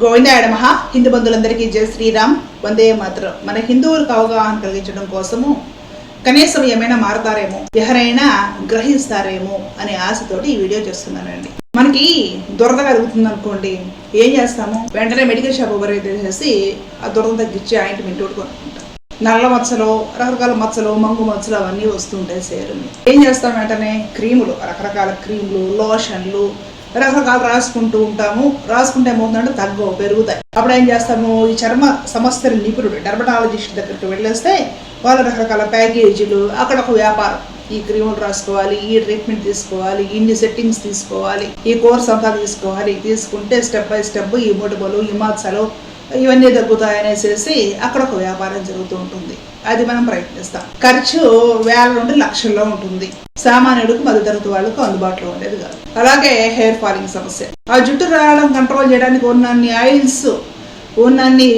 గోవిందాయ మహా హిందూ బంధువులందరికీ జై శ్రీరామ్. వందే మాత్రం. మన హిందువులకు అవగాహన కలిగించడం కోసము కనీసం ఏమైనా మారతారేమో ఎవరైనా గ్రహిస్తారేమో అనే ఆశతోటి ఈ వీడియో చేస్తున్నానండి. మనకి దురద కలుగుతుంది అనుకోండి ఏం చేస్తాము? వెంటనే మెడికల్ షాప్ ఓవర్ చేసి ఆ దురద తగ్గించి ఆయింట్మెంట్ కొనుక్కుంటాం నల్ల మచ్చలు రకరకాల మచ్చలు మంగు మచ్చలు అవన్నీ వస్తుంటాయి సేరుని ఏం చేస్తాం వెంటనే? క్రీములు రకరకాల క్రీములు లోషన్లు రకరకాలు రాసుకుంటూ ఉంటాము. రాసుకుంటే ఏమవుతుందంటే తగ్గవు పెరుగుతాయి. అప్పుడు ఏం చేస్తాము? ఈ చర్మ సమస్యల నిపుణుడు డర్మటాలజిస్ట్ దగ్గరికి వెళ్ళేస్తే వాళ్ళు రకరకాల ప్యాకేజీలు అక్కడ ఒక వ్యాపారం. ఈ క్రీములు రాసుకోవాలి ఈ ట్రీట్మెంట్ తీసుకోవాలి ఇన్ని సెట్టింగ్స్ తీసుకోవాలి ఈ కోర్స్ అంతా తీసుకోవాలి. తీసుకుంటే స్టెప్ బై స్టెప్ ఈ మొటిమలు ఈ ఇవన్నీ తగ్గుతాయనేసేసి అక్కడ ఒక వ్యాపారం జరుగుతూ ఉంటుంది. అది మనం ప్రయత్నిస్తాం. ఖర్చు వేల నుండి లక్షల్లో ఉంటుంది. సామాన్యుడికి మధ్యతరగతి వాళ్ళకు అందుబాటులో ఉండేది కాదు. అలాగే హెయిర్ ఫాలింగ్ సమస్య. ఆ జుట్టు రావడం కంట్రోల్ చేయడానికి ఉన్నన్ని ఆయిల్స్ ఉన్నన్ని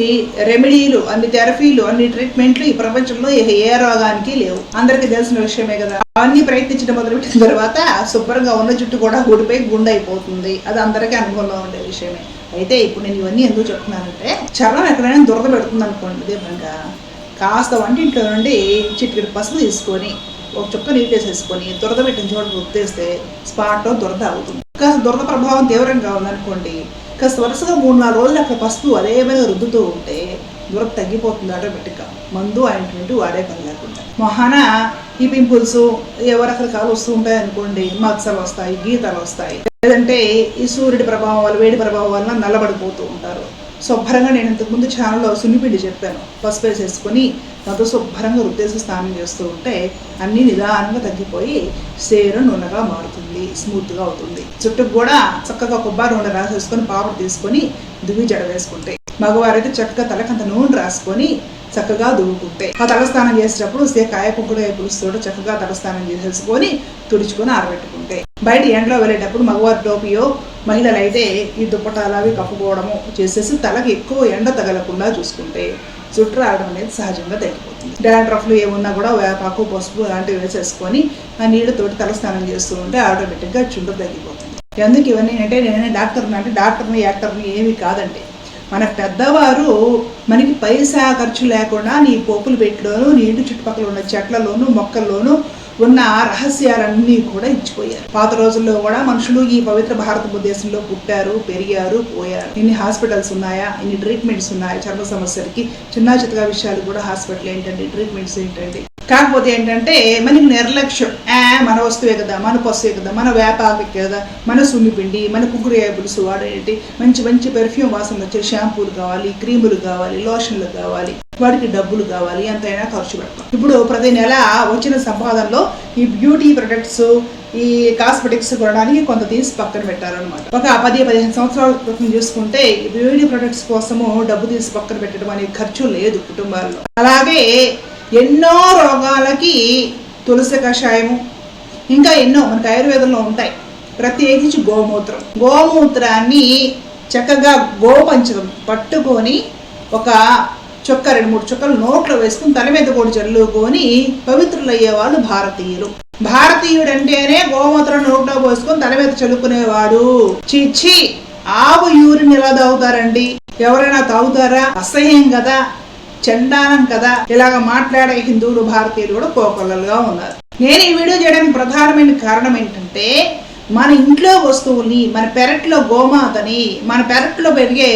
రెమెడీలు అన్ని థెరపీలు అన్ని ట్రీట్మెంట్లు ఈ ప్రపంచంలో ఏ ఏ రోగానికి లేవు. అందరికీ తెలిసిన విషయమే కదా. అవన్నీ ప్రయత్నించడం మొదలుపెట్టిన తర్వాత శుభ్రంగా ఉన్న జుట్టు కూడా ఊడిపోయి గుండె అయిపోతుంది అది అందరికీ అనుభవంలో ఉండే విషయమే. అయితే ఇప్పుడు నేను ఇవన్నీ ఎందుకు చెప్తున్నానంటే చర్మం ఎక్కడైనా దురద పెడుతుంది అనుకోండి దీపంగా కాస్త వంటింట్లో నుండి చిటికెడు పసుపు తీసుకొని ఒక చుక్క నీళ్ళు వేసేసుకొని దురద పెట్టిన చోట రుద్దేస్తే స్పాట్లో దురద అవుతుంది. కాస్త దురద ప్రభావం తీవ్రంగా ఉందనుకోండి కాస్త వరుసగా మూడు నాలుగు రోజులు అక్కడ పసుపు అదే మీద రుద్దుతూ ఉంటే దురద తగ్గిపోతుంది ఆటోమేటిక్గా. మందు అయినటువంటి వాడే పని లేకుండా. మొహాన ఈ పింపుల్స్ ఎవరు రకరకాలు వస్తూ ఉంటాయి అనుకోండి మత్సలు వస్తాయి గీతలు వస్తాయి. లేదంటే ఈ సూర్యుడి ప్రభావం వల్ల వేడి ప్రభావం వల్ల నల్లబడిపోతూ ఉంటారు. శుభ్రంగా నేను ఇంతకుముందు ఛానల్లో సున్నిపిండి చెప్పాను. పసుపు వేసేసుకొని దాంతో శుభ్రంగా రుద్దేసి స్నానం చేస్తూ ఉంటే అన్నీ నిదానంగా తగ్గిపోయి సేరు నూనెగా మారుతుంది స్మూత్గా అవుతుంది. చుట్టూ కూడా చక్కగా కొబ్బరి నూనె రాసేసుకొని పాపడు తీసుకొని దువ్వి జడ వేసుకుంటే మగవారైతే చక్కగా తలకంత నూనె రాసుకొని చక్కగా దువ్వుకుంటే. ఆ తలస్నానం చేసేటప్పుడు సే కాయ కుంకుడుగా పులుసుతో చక్కగా తలస్నానం చేసేసుకొని తుడుచుకొని ఆరబెట్టుకుంటే. బయట ఎండలో వెళ్ళేటప్పుడు మగవారి టోపియో మహిళలు అయితే ఈ దుప్పటాలు అవి కప్పుకోవడము చేసేసి తలకి ఎక్కువ ఎండ తగలకుండా చూసుకుంటే జుట్టు రావడం అనేది సహజంగా తగ్గిపోతుంది. డాండ్రఫ్లు ఏమున్నా కూడా వేపాకు పసుపు లాంటివి వేసేసుకొని ఆ నీళ్ళతోటి తలస్నానం చేస్తూ ఉంటే ఆటోమేటిక్గా జుట్టు తగ్గిపోతుంది. ఎందుకు ఇవన్నీ అంటే నేను డాక్టర్ని అంటే డాక్టర్ని యాక్టర్ని ఏమి కాదండి. మన పెద్దవారు మనకి పైసా ఖర్చు లేకుండా నీ పోపులు పెట్టిలోను నీ ఇంటి చుట్టుపక్కల ఉన్న చెట్లలోను మొక్కల్లోనూ ఉన్న రహస్యాలన్నీ కూడా ఇచ్చిపోయారు. పాత రోజుల్లో కూడా మనుషులు ఈ పవిత్ర భారతదేశంలో పుట్టారు పెరిగారు పోయారు. ఇన్ని హాస్పిటల్స్ ఉన్నాయా? ఇన్ని ట్రీట్మెంట్స్ ఉన్నాయా? చర్మ సమస్యలకి చిన్న చిత్తగా విషయాలు కూడా హాస్పిటల్ ఏంటండి ట్రీట్మెంట్స్ ఏంటండి కాకపోతే ఏంటంటే మనకి నిర్లక్ష్యం. మన వస్తువే కదా మన పసువే కదా మన వ్యాపారమే కదా మన సున్నిపిండి మన కుక్కుడుకాయ పులుసు వాడేటి? మంచి మంచి పెర్ఫ్యూమ్ వాసన వచ్చే షాంపూలు కావాలి క్రీములు కావాలి లోషన్లు కావాలి వాటికి డబ్బులు కావాలి ఎంతైనా ఖర్చు పెడతాం ఇప్పుడు ప్రతి నెల వచ్చిన సంపాదనలో ఈ బ్యూటీ ప్రొడక్ట్స్ ఈ కాస్మెటిక్స్ కొనడానికి కొంత తీసి పక్కన పెట్టారనమాట ఒక పది పదిహేను సంవత్సరాల క్రితం చూసుకుంటే ఈ బ్యూటీ ప్రొడక్ట్స్ కోసము డబ్బు తీసి పక్కన పెట్టడం అనే ఖర్చు లేదు కుటుంబాల్లో. అలాగే ఎన్నో రోగాలకి తులసి కషాయము ఇంకా ఎన్నో మనకి ఆయుర్వేదంలో ఉంటాయి. ప్రత్యేకించి గోమూత్రం. గోమూత్రాన్ని చక్కగా గోపంచం పట్టుకొని ఒక చొక్క రెండు మూడు చుక్కలు నోట్లో వేసుకుని తల మీద కూడా చల్లుకొని పవిత్రులయ్యే వాళ్ళు భారతీయులు. భారతీయుడు అంటేనే గోమూత్రం నోట్లో పోసుకొని తల మీద చల్లుకునేవాడు. చిచ్చి ఆవు యూరిన్ ఎలా తాగుతారండి? ఎవరైనా తాగుతారా? అసహ్యం కదా. చండానం కదా. ఇలాగ మాట్లాడే హిందువులు భారతీయులు కూడా కోకొల్లలుగా ఉన్నారు. నేను ఈ వీడియో చేయడానికి ప్రధానమైన కారణం ఏంటంటే మన ఇంట్లో వస్తువుల్ని మన పెరట్లో గోమాతని మన పెరట్లో పెరిగే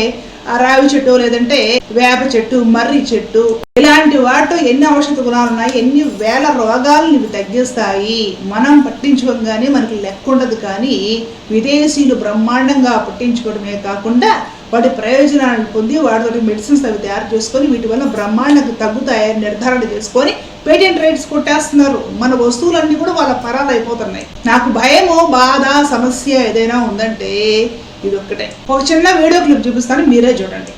ఆ రావి చెట్టు లేదంటే వేప చెట్టు మర్రి చెట్టు ఇలాంటి వాటితో ఎన్ని ఔషధ గుణాలు ఉన్నాయి ఎన్ని వేల రోగాలను ఇవి తగ్గిస్తాయి మనం పట్టించుకోగానే మనకి లెక్క ఉండదు కానీ విదేశీయులు బ్రహ్మాండంగా పట్టించుకోవడమే కాకుండా వాటి ప్రయోజనాలను పొంది వాటితో మెడిసిన్స్ అవి తయారు చేసుకొని వీటి వల్ల బ్రహ్మాండకు తగ్గుతాయని నిర్ధారణ చేసుకొని పేటెంట్ రైట్స్ కొట్టేస్తున్నారు. మన వస్తువులన్నీ కూడా వాళ్ళ పరాలు అయిపోతున్నాయి. నాకు భయమో బాధ సమస్య ఏదైనా ఉందంటే ఇది ఒక్కటే ఒక చిన్న వీడియో క్లిప్ చూపిస్తాను మీరే చూడండి.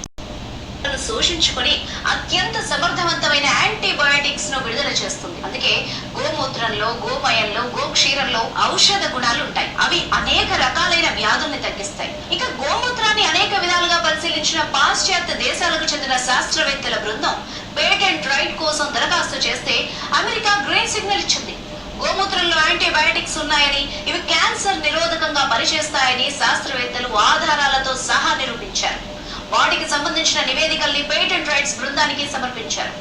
శోషించుకొని అత్యంత సమర్థవంతమైన యాంటీబయాటిక్స్ను విడుదల చేస్తుంది. అందుకే గోమూత్రంలో గోమయంలో గోక్షీరంలో ఔషధ గుణాలు ఉంటాయి. అవి అనేక రకాలైన వ్యాధుల్ని తగ్గిస్తాయి. ఇక గోమూత్రాన్ని అనేక విధాలుగా పరిశీలించిన పాశ్చాత్య దేశాలకు చెందిన శాస్త్రవేత్తల బృందం పేటెంట్ రైట్ కోసం దరఖాస్తు చేస్తే అమెరికా గ్రీన్ సిగ్నల్ ఇచ్చింది. గోమూత్రంలో యాంటీబయాటిక్స్ ఉన్నాయని ఇవి క్యాన్సర్ నిరోధకంగా పనిచేస్తాయని శాస్త్రవేత్తలు ఆధారాలతో సహా నిరూపించారు. వాటికి సంబంధించిన నివేదికల్ని పేటెంట్ రైట్స్ బృందానికి సమర్పించారు.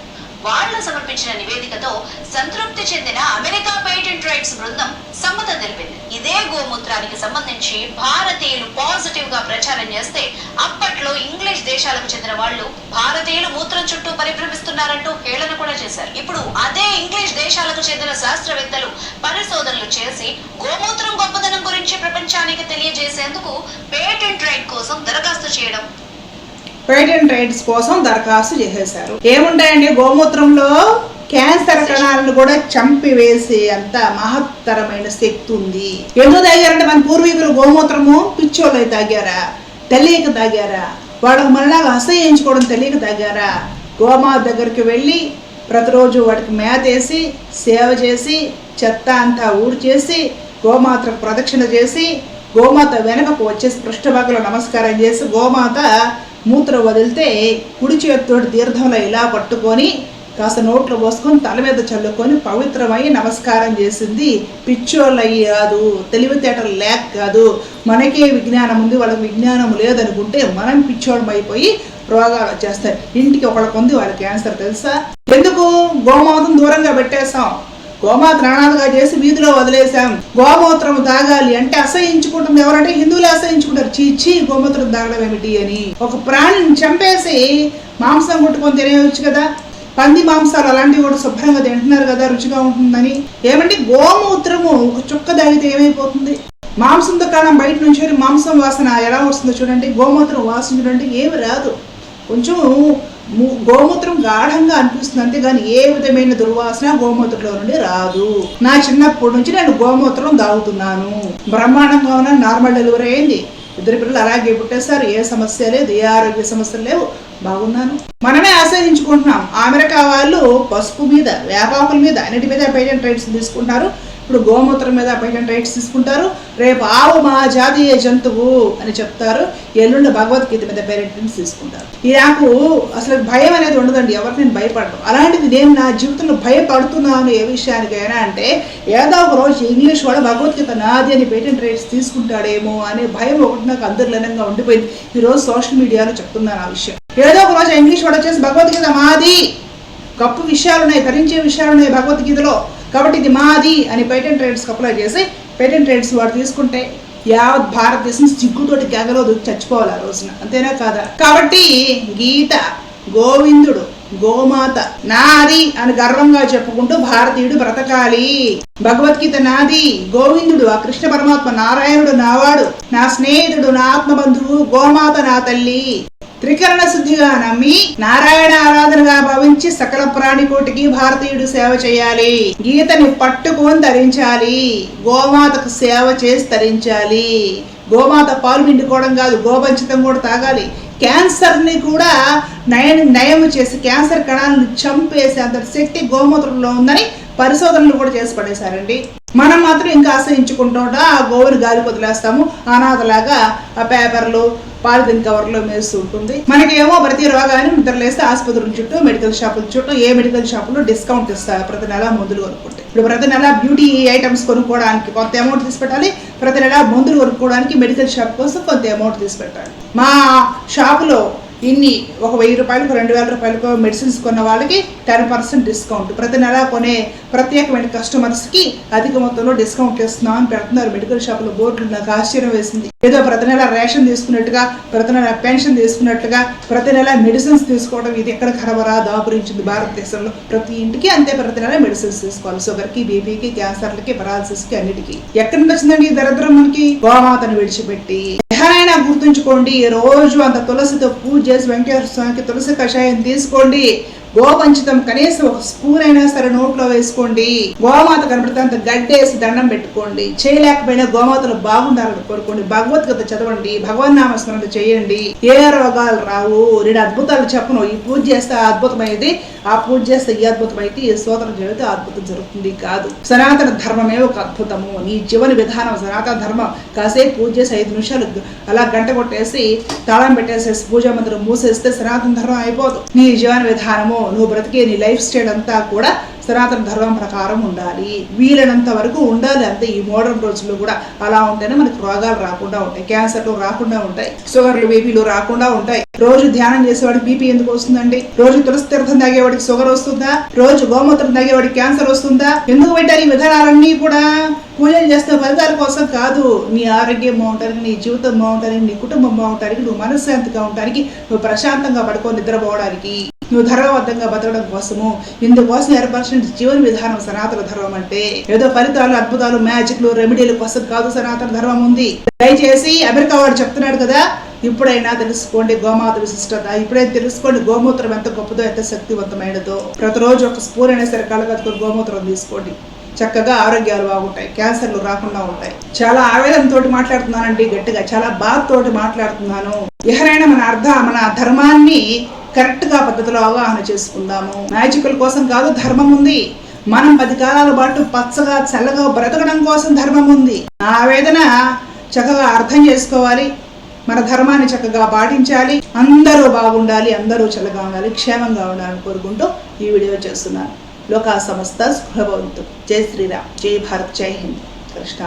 వాళ్ళ సమర్పించిన నివేదికతో సంతృప్తి చెందిన అమెరికా పేటెంట్ రైట్స్ బృందం సమ్మతం తెలిపింది. ఇదే గోమూత్రానికి సంబంధించి భారతీయులు పాజిటివ్గా ప్రచారం చేస్తే అప్పట్లో ఇంగ్లీష్ దేశాలకు చెందిన వాళ్ళు భారతీయులు మూత్రం చుట్టూ పరిభ్రమిస్తున్నారంటూ హేళన కూడా చేశారు. ఇప్పుడు అదే ఇంగ్లీష్ దేశాలకు చెందిన శాస్త్రవేత్తలు పరిశోధనలు చేసి గోమూత్రం గొప్పదనం గురించి ప్రపంచానికి తెలియజేసేందుకు పేటెంట్ రైట్ కోసం దరఖాస్తు చేయడం పేటెంట్ రైట్స్ కోసం దరఖాస్తు చేసేశారు. ఏముంటాయండి? గోమూత్రంలో క్యాన్సర్ కణాలను కూడా చంపివేసే అంత మహత్తరమైన శక్తి ఉంది. ఎందుకు తాగారంటే మన పూర్వీకులు గోమూత్రము పిచ్చోళ్ళు తాగారా? తెలియక తాగారా? వాళ్ళకు మనలాగా అసహ్యించుకోవడం తెలియక తాగారా? గోమాత దగ్గరికి వెళ్ళి ప్రతిరోజు వాటికి మేతేసి సేవ చేసి చెత్త అంతా ఊడ్చేసి గోమాతకు ప్రదక్షిణ చేసి గోమాత వెనకకు వచ్చేసి పృష్ఠభాగంలో నమస్కారం చేసి గోమాత మూత్ర వదిలితే కుడి చేతితోటి తీర్థంలో ఇలా పట్టుకొని కాస్త నోట్లో పోసుకొని తల మీద చల్లుకొని పవిత్రమై నమస్కారం చేసింది. పిచ్చోళ్ళయ్యి కాదు తెలివితేటలు లేక కాదు. మనకే విజ్ఞానం ఉంది వాళ్ళకి విజ్ఞానం లేదనుకుంటే మనం పిచ్చోళ్ళం అయిపోయి రోగాలు వచ్చేస్తాయి. ఇంటికి ఒకళ్ళకు ఉంది వాళ్ళ క్యాన్సర్ తెలుసా? ఎందుకు? గోమాతం దూరంగా పెట్టేశాం. గోమాత్రాణాలుగా చేసి వీధిలో వదిలేశాం. గోమూత్రం తాగాలి అంటే అసహించుకుంటుంది ఎవరంటే హిందువులు అసహించుకుంటారు. చీచి గోమూత్రం తాగడం ఏమిటి అని. ఒక ప్రాణిని చంపేసి మాంసం కొట్టుకొని తినేయచ్చు కదా. పంది మాంసాలు అలాంటివి కూడా శుభ్రంగా తింటున్నారు కదా రుచిగా ఉంటుందని. ఏమంటే గోమూత్రము ఒక చుక్క తాగితే ఏమైపోతుంది? మాంసం దుకాణం బయట నుంచి మాంసం వాసన ఎలా వస్తుందో చూడండి. గోమూత్రం వాసన చూడండి. ఏమి రాదు. కొంచెం గోమూత్రం గాఢంగా అనిపిస్తుంది. అంతేగాని ఏ విధమైన దుర్వాసన గోమూత్రంలో నుండి రాదు. నా చిన్నప్పటి నుంచి నేను గోమూత్రం తాగుతున్నాను. బ్రహ్మాండంగా ఉన్న నార్మల్ డెలివరీ అయింది. ఇద్దరు పిల్లలు అలాగే పుట్టేస్తారు ఏ సమస్య లేదు ఏ ఆరోగ్య సమస్యలు లేవు. బాగున్నాను. మనమే ఆశ్రయించుకుంటున్నాం. అమెరికా వాళ్ళు పసుపు మీద వేపాకుల మీద అన్నిటి మీద పేటెంట్ రైట్స్ తీసుకుంటారు ఇప్పుడు గోమూత్రం మీద పేటెంట్ రైట్స్ తీసుకుంటారు. రేపు ఆవు మా జాతీయ జంతువు అని చెప్తారు. ఎల్లుండి భగవద్గీత మీద పేరెంట్స్ రైట్స్ తీసుకుంటారు. ఈ నాకు అసలు భయం అనేది ఉండదండి. ఎవరు నేను భయపడను. అలాంటిది నేను నా జీవితంలో భయపడుతున్నాను ఏ విషయానికైనా అంటే ఏదో ఒక రోజు ఇంగ్లీష్ వాడు భగవద్గీత నాది అని పేటెంట్ రైట్స్ తీసుకుంటాడేమో అనే భయం ఒకటి నాకు అంతర్లీనంగా ఉండిపోయింది. ఈరోజు సోషల్ మీడియాలో చెప్తున్నాను ఆ విషయం. ఏదో ఒక రోజు ఇంగ్లీష్ వాడు వచ్చేసి భగవద్గీత మాది. గొప్ప విషయాలు ఉన్నాయి తరించే విషయాలు ఉన్నాయి భగవద్గీతలో. కాబట్టి ఇది మాది అని పేటెంట్ రైట్స్కి అప్లై చేసి పేటెంట్ రైట్స్ వాడు తీసుకుంటే యావత్ భారతదేశం సిగ్గుతోటి గగలో చచ్చిపోవాలి ఆ రోజున. అంతేనా కాదా? కాబట్టి గీత గోవిందుడు గోమాత నాది అని గర్వంగా చెప్పుకుంటూ భారతీయుడు బ్రతకాలి. భగవద్గీత నాది గోవిందుడు ఆ కృష్ణ పరమాత్మ నారాయణుడు నావాడు నా స్నేహితుడు నా ఆత్మబంధువు గోమాత నా తల్లి. త్రికరణ శుద్ధిగా నమ్మి నారాయణ ఆరాధనగా భావించి సకల ప్రాణికోటికి భారతీయుడు సేవ చేయాలి. గీతని పట్టుకొని ధరించాలి గోమాతకు సేవ చేసి ధరించాలి గోమాత పాలు పిండుకోవడం కాదు గోపంచితం కూడా తాగాలి. క్యాన్సర్ని కూడా నయం నయం చేసి క్యాన్సర్ కణాలను చంపేసి అంత శక్తి గోమూత్రంలో ఉందని పరిశోధనలు కూడా చేసి పడేశారండి. మనం మాత్రం ఇంకా ఆశ్రయించుకుంటుంటా ఆ గోవుని గాలి వదిలేస్తాము అనాథలాగా ఆ పేపర్లు పాలిథిన్ కవర్లో మేస్తూ ఉంటుంది. మనకేమో ప్రతి రోగాన్ని నిద్రలేస్తే ఆసుపత్రుల చుట్టూ మెడికల్ షాపుల చుట్టూ ఏ మెడికల్ షాపులో డిస్కౌంట్ ఇస్తారు ప్రతి నెల మందులు కొనుక్కుంటే. ఇప్పుడు ప్రతి నెల బ్యూటీ ఐటమ్స్ కొనుక్కోవడానికి కొంత అమౌంట్ తీసి పెట్టాలి ప్రతి నెల మందులు కొనుక్కోవడానికి మెడికల్ షాప్ కోసం కొంత అమౌంట్ తీసి పెట్టాలి మా షాపులో ఇన్ని ఒక వెయ్యి రూపాయలకు రెండు వేల రూపాయలకు మెడిసిన్స్ కొన్న వాళ్ళకి టెన్ పర్సెంట్ డిస్కౌంట్ ప్రతి నెల కొనే ప్రత్యేకమైన కస్టమర్స్కి అధిక మొత్తంలో డిస్కౌంట్ ఇస్తున్నాం అని పెడుతున్నారు. మెడికల్ షాపులో బోర్డులు నాకు ఆశ్చర్యం వేసింది. ఏదో ప్రతి నెల రేషన్ తీసుకున్నట్టుగా ప్రతి నెల పెన్షన్ తీసుకున్నట్టుగా ప్రతి నెల మెడిసిన్స్ తీసుకోవడం ఇది ఎక్కడ కరవరా దాపురించింది భారతదేశంలో. ప్రతి ఇంటికి అంతే ప్రతి నెల మెడిసిన్స్ తీసుకోవాలి. షుగర్కి బీపీకి క్యాన్సర్లకి పరాలసిస్కి అన్నిటికీ. ఎక్కడి నుంచి వచ్చిందండి ఈ దరిద్రం మనకి? గోమాతను విడిచిపెట్టి. ఎప్పుడైనా గుర్తుంచుకోండి. రోజు అంత తులసితో పూజ చేసి వెంకటేశ్వర స్వామికి తులసి కషాయం తీసుకోండి. గోపంచితం కనీసం ఒక స్పూన్ అయినా సరే నోట్లో వేసుకోండి. గోమాత కనబడితే అంత గడ్డేసి దండం పెట్టుకోండి. చేయలేకపోయినా గోమాతలు బాగుండాలని కోరుకోండి. భగవద్గీత చదవండి. భగవన్ నామస్మరణ చేయండి. ఏ రోగాలు రావు. నేను అద్భుతాలు చెప్పను. ఈ పూజ చేస్తే అద్భుతమైంది. ఆ పూజ చేస్తే ఈ అద్భుతమైతే ఈ సోదరం జరిగితే అద్భుతం జరుగుతుంది కాదు. సనాతన ధర్మమే ఒక అద్భుతము. నీ జీవన విధానం సనాతన ధర్మం. కాసేపు పూజ చేసి ఐదు నిమిషాలు అలా గంట కొట్టేసి తాళం పెట్టేసేసి పూజా మందిరం మూసేస్తే సనాతన ధర్మం అయిపోదు. నీ జీవన విధానము నువ్వు బ్రతికే నీ లైఫ్ స్టైల్ అంతా కూడా సనాతన ధర్మం ప్రకారం ఉండాలి. వీలైనంత వరకు ఉండాలి అంతే. ఈ మోడర్న్ రోజుల్లో కూడా అలా ఉంటేనే మనకు రోగాలు రాకుండా ఉంటాయి. క్యాన్సర్లు రాకుండా ఉంటాయి. షుగర్లు బీపీలు రాకుండా ఉంటాయి. రోజు ధ్యానం చేసేవాడికి బీపీ ఎందుకు వస్తుందండి? రోజు తులసి తీర్థం తాగేవాడికి షుగర్ వస్తుందా? రోజు గోమూత్రం తాగేవాడికి క్యాన్సర్ వస్తుందా? ఎందుకు పెట్టారు ఈ విధానాలన్నీ కూడా? పూజలు చేస్తే ఫలితాల కోసం కాదు. నీ ఆరోగ్యం బాగుంటానికి నీ జీవితం బాగుంటానికి నీ కుటుంబం బాగుంటానికి నువ్వు మనశ్శాంతిగా ఉండడానికి నువ్వు ప్రశాంతంగా పడుకొని నిద్రపోవడానికి. నువ్వు ధర్మబద్ధంగా బతకడం కోసము. ఇందుకోసం ఏర్పరచిన జీవన విధానం సనాతన ధర్మం అంటే ఏదో ఫలితాలు అద్భుతాలు మ్యాజిక్లు రెమెడీల కోసం కాదు సనాతన ధర్మం ఉంది. దయచేసి అమెరికా వాడు చెప్తున్నాడు కదా ఇప్పుడైనా తెలుసుకోండి గోమాత విశిష్టత. ఇప్పుడైనా తెలుసుకోండి గోమూత్రం ఎంత గొప్పదో ఎంత శక్తివంతమైనదో. ప్రతిరోజు ఒక స్పూన్ అయినా సరే కళ్ళకత్తుకొని గోమూత్రం తీసుకోండి. చక్కగా ఆరోగ్యాలు బాగుంటాయి క్యాన్సర్లు రాకుండా ఉంటాయి. చాలా ఆవేదనతో మాట్లాడుతున్నానండి గట్టిగా చాలా బాధతోటి మాట్లాడుతున్నాను. ఎవరైనా మన అర్థ మన ధర్మాన్ని కరెక్ట్గా పద్ధతిలో అవగాహన చేసుకుందాము. మ్యాజికల్ కోసం కాదు ధర్మం ఉంది. మనం పది కాలాల పాటు పచ్చగా చల్లగా బ్రతకడం కోసం ధర్మం ఉంది. నా ఆవేదన చక్కగా అర్థం చేసుకోవాలి. మన ధర్మాన్ని చక్కగా పాటించాలి. అందరూ బాగుండాలి అందరూ చల్లగా ఉండాలి క్షేమంగా ఉండాలని కోరుకుంటూ ఈ వీడియో చేస్తున్నాను. లోకా సంస్థ సుఖభవంతు. జై శ్రీరామ్. జై భారత్. జై హింద్. కృష్ణ